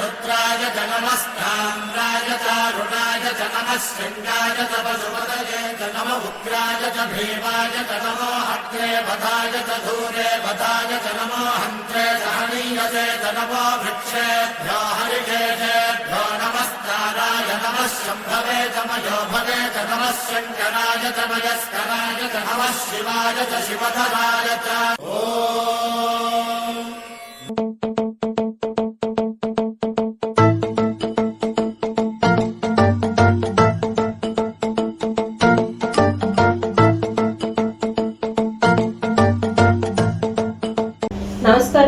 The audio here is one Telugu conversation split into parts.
रुद्राय च नमस्ताम्राय चारुणाय च नमः शृङ्गाय च पशुपतये च नम उग्राय च भीमाय च नमो हत्रे वधाय च धूरे वधाय च नमो हन्त्रे सहनीयसे च नमो वृक्षेभ्यो हरिकेशेभ्यो नमस्काराय नमः शम्भवे मयो च नमः शङ्कराय च मयस्कराय च नमः शिवाय च शिवधराय च ॐ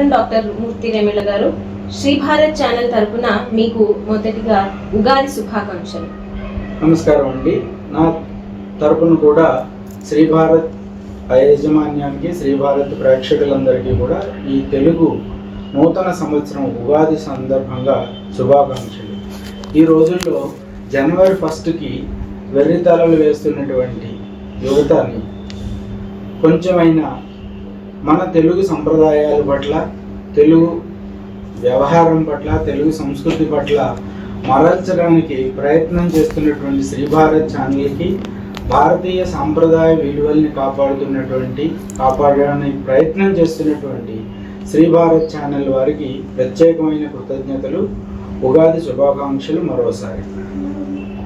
నమస్కారం డాక్టర్ మూర్తి రేమిళ్ళ గారు శ్రీ భారత్ ఛానల్ తరపున మీకు మొదటిగా ఉగాది శుభాకాంక్షలు. నమస్కారం అండి. నా తరపున కూడా శ్రీ భారత్ యాజమాన్యానికి శ్రీ భారత్ ప్రేక్షకులందరికీ కూడా ఈ తెలుగు నూతన సంవత్సరం ఉగాది సందర్భంగా శుభాకాంక్షలు. ఈ రోజుల్లో జనవరి ఫస్ట్కి వెర్రితలలు వేస్తున్నటువంటి యువతని కొంచెమైనా మన తెలుగు సంప్రదాయాల పట్ల తెలుగు వ్యవహారం పట్ల తెలుగు సంస్కృతి పట్ల మరల్చడానికి ప్రయత్నం చేస్తున్నటువంటి శ్రీ భారత్ ఛానల్కి భారతీయ సాంప్రదాయ విలువల్ని కాపాడుతున్నటువంటి కాపాడడానికి ప్రయత్నం చేస్తున్నటువంటి శ్రీ భారత్ ఛానల్ వారికి ప్రత్యేకమైన కృతజ్ఞతలు ఉగాది శుభాకాంక్షలు మరోసారి.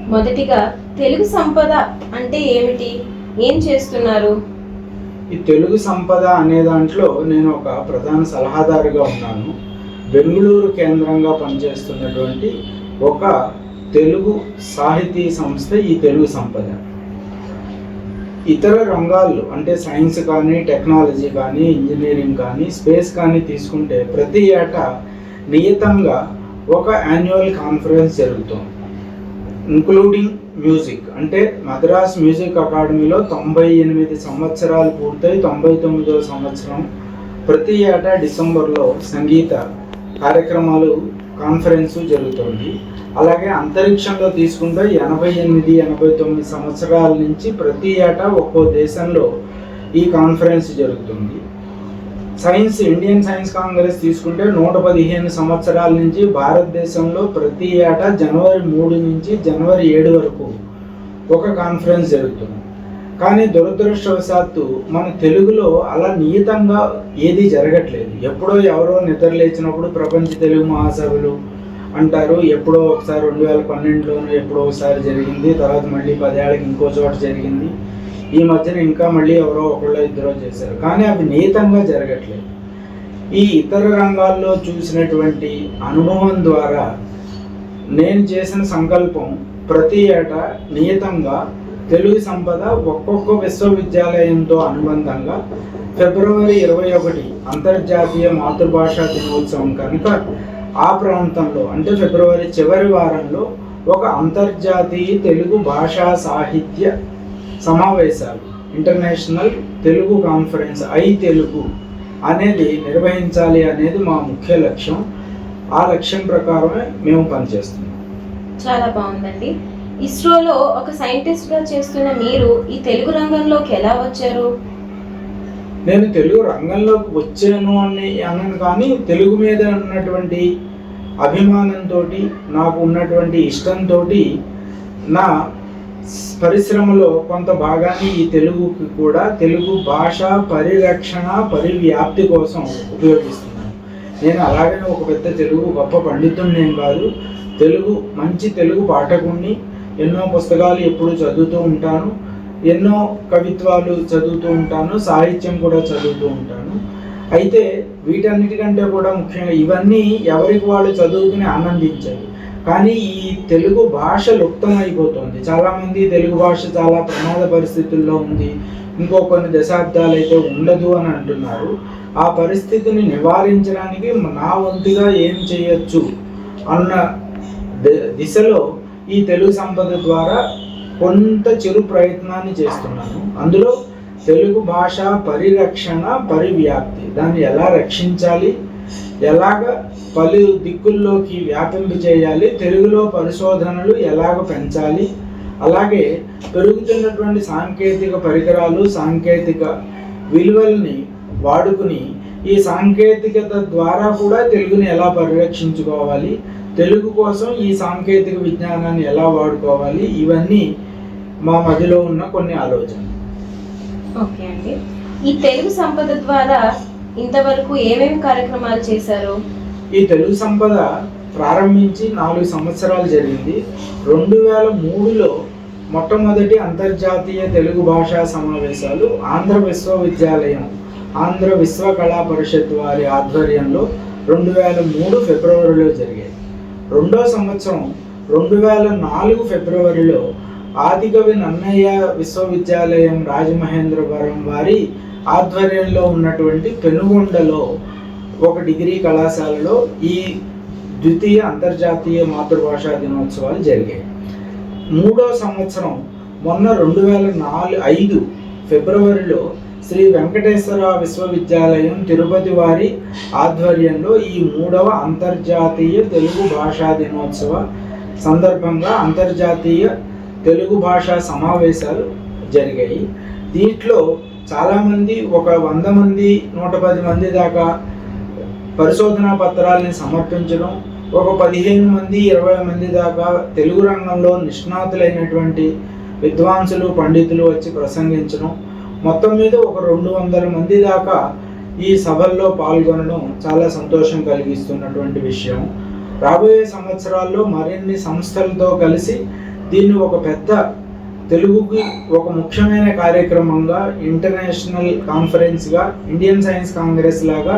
మొదటిగా తెలుగు సంపద అంటే ఏమిటి? ఏం చేస్తున్నారు? ఈ తెలుగు సంపద అనే దాంట్లో నేను ఒక ప్రధాన సలహాదారుగా ఉన్నాను. బెంగళూరు కేంద్రంగా పనిచేస్తున్నటువంటి ఒక తెలుగు సాహితీ సంస్థ ఈ తెలుగు సంపద. ఇతర రంగాల్లో అంటే సైన్స్ కానీ టెక్నాలజీ కానీ ఇంజనీరింగ్ కానీ స్పేస్ కానీ తీసుకుంటే ప్రతి ఏటా నియతంగా ఒక యాన్యువల్ కాన్ఫరెన్స్ జరుగుతుంది. Including music. అంటే మద్రాస్ మ్యూజిక్ అకాడమీలో తొంభై ఎనిమిది సంవత్సరాలు పూర్తయి తొంభై తొమ్మిదవ సంవత్సరం. ప్రతి ఏటా డిసెంబర్లో సంగీత కార్యక్రమాలు కాన్ఫరెన్స్ జరుగుతుంది. అలాగే అంతరిక్షంలో తీసుకుంటే ఎనభై ఎనిమిది ఎనభై తొమ్మిది సంవత్సరాల నుంచి ప్రతి ఏటా ఒక్కో దేశంలో ఈ కాన్ఫరెన్స్ జరుగుతుంది. సైన్స్ ఇండియన్ సైన్స్ కాంగ్రెస్ తీసుకుంటే నూట పదిహేను సంవత్సరాల నుంచి భారతదేశంలో ప్రతి ఏటా జనవరి మూడు నుంచి జనవరి ఏడు వరకు ఒక కాన్ఫరెన్స్ జరుగుతుంది. కానీ దురదృష్టవశాత్తు మన తెలుగులో అలా నియతంగా ఏది జరగట్లేదు. ఎప్పుడో ఎవరో నిద్ర లేచినప్పుడు ప్రపంచ తెలుగు మహాసభలు అంటారు ఎప్పుడో ఒకసారి రెండు వేల పన్నెండులోనూ ఎప్పుడో ఒకసారి జరిగింది తర్వాత మళ్ళీ పదేళ్ళకి ఇంకో చోట జరిగింది. ఈ మధ్యన ఇంకా మళ్ళీ ఎవరో ఒకళ్ళో ఇద్దరో చేశారు. కానీ అవి నియతంగా జరగట్లేదు. ఈ ఇతర రంగాల్లో చూసినటువంటి అనుభవం ద్వారా నేను చేసిన సంకల్పం ప్రతి ఏటా నియతంగా తెలుగు సంపద ఒక్కొక్క విశ్వవిద్యాలయంతో అనుబంధంగా ఫిబ్రవరి ఇరవై ఒకటి అంతర్జాతీయ మాతృభాషా దినోత్సవం కనుక ఆ ప్రాంతంలో అంటే ఫిబ్రవరి చివరి వారంలో ఒక అంతర్జాతీయ తెలుగు భాషా సాహిత్య సమావేశాలు. International Telugu conference I Telugu అనేది నిర్వహించాలి అనేది మా ముఖ్య లక్ష్యం. ఆ లక్ష్యం ప్రకారమే మేము పనిచేస్తున్నాం. చాలా బాగుందండి. ఇస్రోలో ఒక సైంటిస్ట్గా చేస్తున్న మీరు ఈ తెలుగు రంగంలోకి ఎలా వచ్చారు? నేను తెలుగు రంగంలోకి వచ్చాను అని అనను కానీ తెలుగు మీద ఉన్నటువంటి అభిమానంతో నాకు ఉన్నటువంటి ఇష్టంతో నా పరిశ్రమలో కొంత భాగాన్ని ఈ తెలుగుకి కూడా తెలుగు భాష పరిరక్షణ పరివ్యాప్తి కోసం ఉపయోగిస్తున్నాను. నేను అలాగనే ఒక పెద్ద తెలుగు గొప్ప పండితుడు నేను కాదు తెలుగు మంచి తెలుగు పాఠకుణ్ణి ఎన్నో పుస్తకాలు ఎప్పుడు చదువుతూ ఉంటాను ఎన్నో కవిత్వాలు చదువుతూ ఉంటాను సాహిత్యం కూడా చదువుతూ ఉంటాను. అయితే వీటన్నిటికంటే కూడా ముఖ్యంగా ఇవన్నీ ఎవరికి వాళ్ళు చదువుకుని ఆనందించాలి కానీ ఈ తెలుగు భాష లుప్తమైపోతుంది. చాలామంది తెలుగు భాష చాలా ప్రమాద పరిస్థితుల్లో ఉంది. ఇంకో కొన్ని దశాబ్దాలు అయితే ఉండదు అని అంటున్నారు. ఆ పరిస్థితిని నివారించడానికి నా వంతుగా ఏం చేయొచ్చు అన్న ద- దిశలో ఈ తెలుగు సంపద ద్వారా కొంత చిరు ప్రయత్నాన్ని చేస్తున్నాను. అందులో తెలుగు భాష పరిరక్షణ పరివ్యాప్తి దాన్ని ఎలా రక్షించాలి? ఎలాగ పలు దిక్కుల్లోకి వ్యాపింప చేయాలి? తెలుగులో పరిశోధనలు ఎలాగ పెంచాలి? అలాగే పెరుగుతున్నటువంటి సాంకేతిక పరికరాలు సాంకేతిక విలువల్ని వాడుకుని ఈ సాంకేతికత ద్వారా కూడా తెలుగుని ఎలా పరిరక్షించుకోవాలి? తెలుగు కోసం ఈ సాంకేతిక విజ్ఞానాన్ని ఎలా వాడుకోవాలి? ఇవన్నీ మా మదిలో ఉన్న కొన్ని ఆలోచనలు. ఓకే అండి. ఈ తెలుగు సంపద ద్వారా ఇంతవరకు ఏమేమి కార్యక్రమాలు చేశారు? ఈ తెలుగు సంపద ప్రారంభించి నాలుగు సంవత్సరాలు జరిగింది. రెండు వేల మూడులో మొట్టమొదటి అంతర్జాతీయ తెలుగు భాషా సమావేశాలు ఆంధ్ర విశ్వవిద్యాలయం ఆంధ్ర విశ్వ కళా పరిషత్ వారి ఆధ్వర్యంలో రెండు వేల మూడు ఫిబ్రవరిలో జరిగాయి. రెండో సంవత్సరం రెండు వేల నాలుగు ఫిబ్రవరిలో ఆదికవి నన్నయ్య విశ్వవిద్యాలయం రాజమహేంద్రవరం వారి ఆధ్వర్యంలో ఉన్నటువంటి పెనుగొండలో ఒక డిగ్రీ కళాశాలలో ఈ ద్వితీయ అంతర్జాతీయ మాతృభాషా దినోత్సవాలు జరిగాయి. మూడో సంవత్సరం మొన్న రెండు వేల నాలుగు ఐదు ఫిబ్రవరిలో శ్రీ వెంకటేశ్వర విశ్వవిద్యాలయం తిరుపతి వారి ఆధ్వర్యంలో ఈ మూడవ అంతర్జాతీయ తెలుగు భాషా దినోత్సవ సందర్భంగా అంతర్జాతీయ తెలుగు భాషా సమావేశాలు జరిగాయి. దీంట్లో చాలామంది ఒక వంద మంది నూట పది మంది దాకా పరిశోధనా పత్రాలని సమర్పించడం ఒక పదిహేను మంది ఇరవై మంది దాకా తెలుగు రంగంలో నిష్ణాతులైనటువంటి విద్వాంసులు పండితులు వచ్చి ప్రసంగించడం మొత్తం మీద ఒక రెండు వందల మంది దాకా ఈ సభల్లో పాల్గొనడం చాలా సంతోషం కలిగిస్తున్నటువంటి విషయం. రాబోయే సంవత్సరాల్లో మరిన్ని సంస్థలతో కలిసి దీన్ని ఒక పెద్ద తెలుగుకి ఒక ముఖ్యమైన కార్యక్రమంగా ఇంటర్నేషనల్ కాన్ఫరెన్స్గా ఇండియన్ సైన్స్ కాంగ్రెస్ లాగా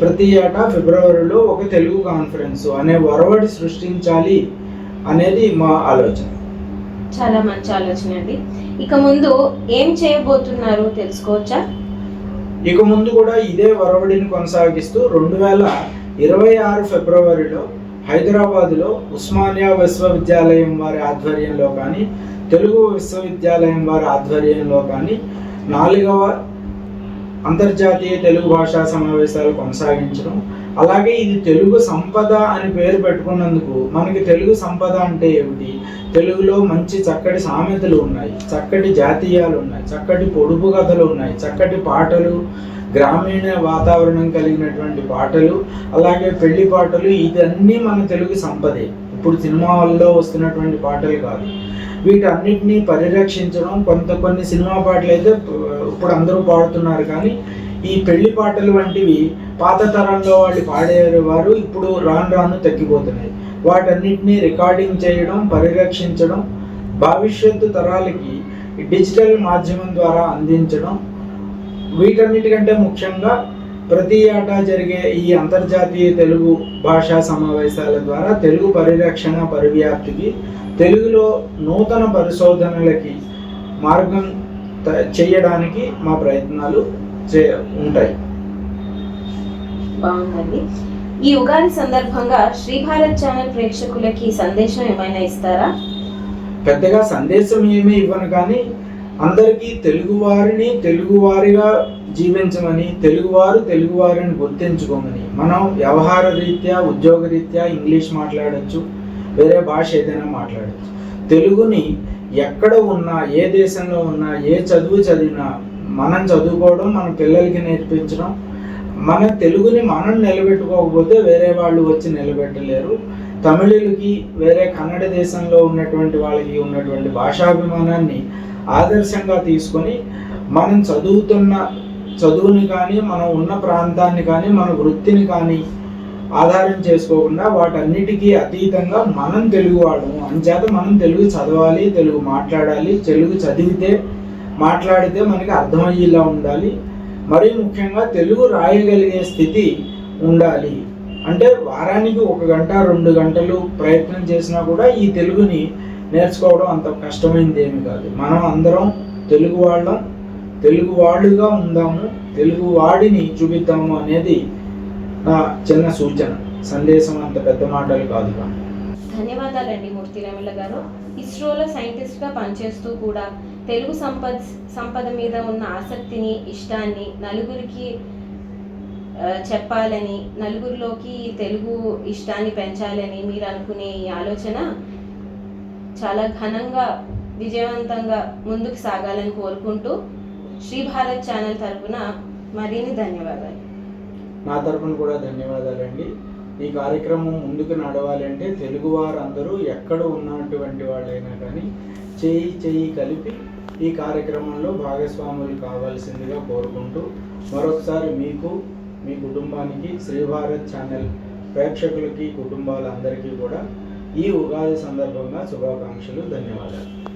ప్రతి ఏటా ఫిబ్రవరిలో ఒక తెలుగు కాన్ఫరెన్స్ అనే ఒరవడి సృష్టించాలి అనేది మా ఆలోచన. చాలా మంచి ఆలోచన అండి. ఇక ముందు ఏం చేయబోతున్నారు తెలుసుకోవచ్చా? ఇక ముందు కూడా ఇదే ఒరవడిని కొనసాగిస్తూ రెండు వేల ఇరవై ఆరు ఫిబ్రవరిలో హైదరాబాదులో ఉస్మానియా విశ్వవిద్యాలయం వారి ఆధ్వర్యంలో కానీ తెలుగు విశ్వవిద్యాలయం వారి ఆధ్వర్యంలో కానీ నాలుగవ అంతర్జాతీయ తెలుగు భాషా సమావేశాలు కొనసాగించడం. అలాగే ఇది తెలుగు సంపద అని పేరు పెట్టుకున్నందుకు మనకి తెలుగు సంపద అంటే ఏమిటి? తెలుగులో మంచి చక్కటి సామెతలు ఉన్నాయి చక్కటి జాతీయాలు ఉన్నాయి చక్కటి పొడుపు కథలు ఉన్నాయి చక్కటి పాటలు గ్రామీణ వాతావరణం కలిగినటువంటి పాటలు అలాగే పెళ్ళి పాటలు ఇదన్నీ మన తెలుగు సంపదే. ఇప్పుడు సినిమాల్లో వస్తున్నటువంటి పాటలు కాదు. వీటన్నిటిని పరిరక్షించడం కొంత కొన్ని సినిమా పాటలు అయితే ఇప్పుడు అందరూ పాడుతున్నారు కానీ ఈ పెళ్ళి పాటలు వంటివి పాత తరంలో వాళ్ళు పాడేవారు ఇప్పుడు రాను రాను తగ్గిపోతున్నాయి. వాటన్నిటిని రికార్డింగ్ చేయడం పరిరక్షించడం భవిష్యత్తు తరాలకి డిజిటల్ మాధ్యమం ద్వారా అందించడం వీటన్నిటికంటే ముఖ్యంగా ప్రతి ఏటా జరిగే ఈ అంతర్జాతీయ తెలుగు భాషా సమావేశాల ద్వారా తెలుగు పరిరక్షణ పరివ్యాప్తికి తెలుగులో నూతన పరిశోధనలకి మార్గం చేయడానికి మా ప్రయత్నాలు చే ఉంటాయి. బాగుందండి. ఈ ఉగాది సందర్భంగా శ్రీ భారత్ ఛానల్ ప్రేక్షకులకి సందేశం ఏమైనా ఇస్తారా? పెద్దగా సందేశం ఏమీ ఇవ్వను కానీ అందరికీ తెలుగువారిని తెలుగువారిగా జీవించమని తెలుగువారు తెలుగువారిని గుర్తించుకోమని మనం వ్యవహార రీత్యా ఉద్యోగ రీత్యా ఇంగ్లీష్ మాట్లాడచ్చు వేరే భాష ఏదైనా మాట్లాడచ్చు. తెలుగుని ఎక్కడ ఉన్నా ఏ దేశంలో ఉన్నా ఏ చదువు చదివినా మనం చదువుకోవడం మన పిల్లలకి నేర్పించడం మన తెలుగుని మనం నిలబెట్టుకోకపోతే వేరే వాళ్ళు వచ్చి నిలబెట్టలేరు. తమిళులకి వేరే కన్నడ దేశంలో ఉన్నటువంటి వాళ్ళకి ఉన్నటువంటి భాషాభిమానాన్ని ఆదర్శంగా తీసుకొని మనం చదువుతున్న చదువుని కానీ మనం ఉన్న ప్రాంతాన్ని కానీ మన వృత్తిని కానీ ఆధారం చేసుకోకుండా వాటన్నిటికీ అతీతంగా మనం తెలుగు వాడము అంచేత మనం తెలుగు చదవాలి తెలుగు మాట్లాడాలి తెలుగు చదివితే మాట్లాడితే మనకి అర్థమయ్యేలా ఉండాలి. మరీ ముఖ్యంగా తెలుగు రాయగలిగే స్థితి ఉండాలి. వారానికి ఒక గంట రెండు గంటలు ప్రయత్నం చేసినా కూడా ఈ తెలుగుని నేర్చుకోవడం అంత కష్టమైనది ఏమి కాదు. మనం అందరం తెలుగు వాళ్ళం తెలుగు వాళ్ళుగా ఉందాము తెలుగు వాడిని చూపిద్దాము అనేది నా చిన్న సూచన. సందేశం అంత పెద్ద మాటలు కాదు ధన్యవాదాలండి మూర్తి రమల గారు. ఇస్రోలో సైంటిస్ట్గా పనిచేస్తూ కూడా తెలుగు సంపద సంపద మీద ఉన్న ఆసక్తిని ఇష్టాన్ని నలుగురికి చెప్పాలని నలుగురిలోకి తెలుగు ఇష్టాన్ని పెంచాలని మీరు అనుకునే ఈ ఆలోచన చాలా ఘనంగా విజయవంతంగా ముందుకు సాగాలని కోరుకుంటూ శ్రీ భారత్ ఛానల్ తరఫున మరిన్ని ధన్యవాదాలు. నా తరపున కూడా ధన్యవాదాలండి. ఈ కార్యక్రమం ముందుకు నడవాలంటే తెలుగు వారందరూ ఎక్కడ ఉన్నటువంటి వాళ్ళైనా కానీ చేయి చేయి కలిపి ఈ కార్యక్రమంలో భాగస్వాములు కావాల్సిందిగా కోరుకుంటూ మరొకసారి మీకు మీ కుటుంబానికి శ్రీభారత్ ఛానల్ ప్రేక్షకులకి కుటుంబాలందరికీ కూడా ఈ ఉగాది సందర్భంగా శుభాకాంక్షలు ధన్యవాదాలు.